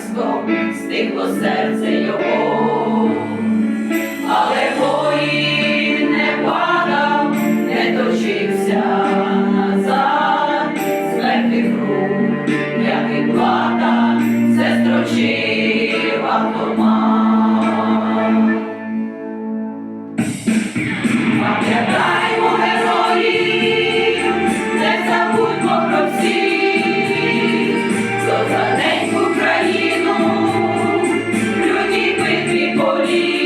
Христом, стихло серце його. Господи.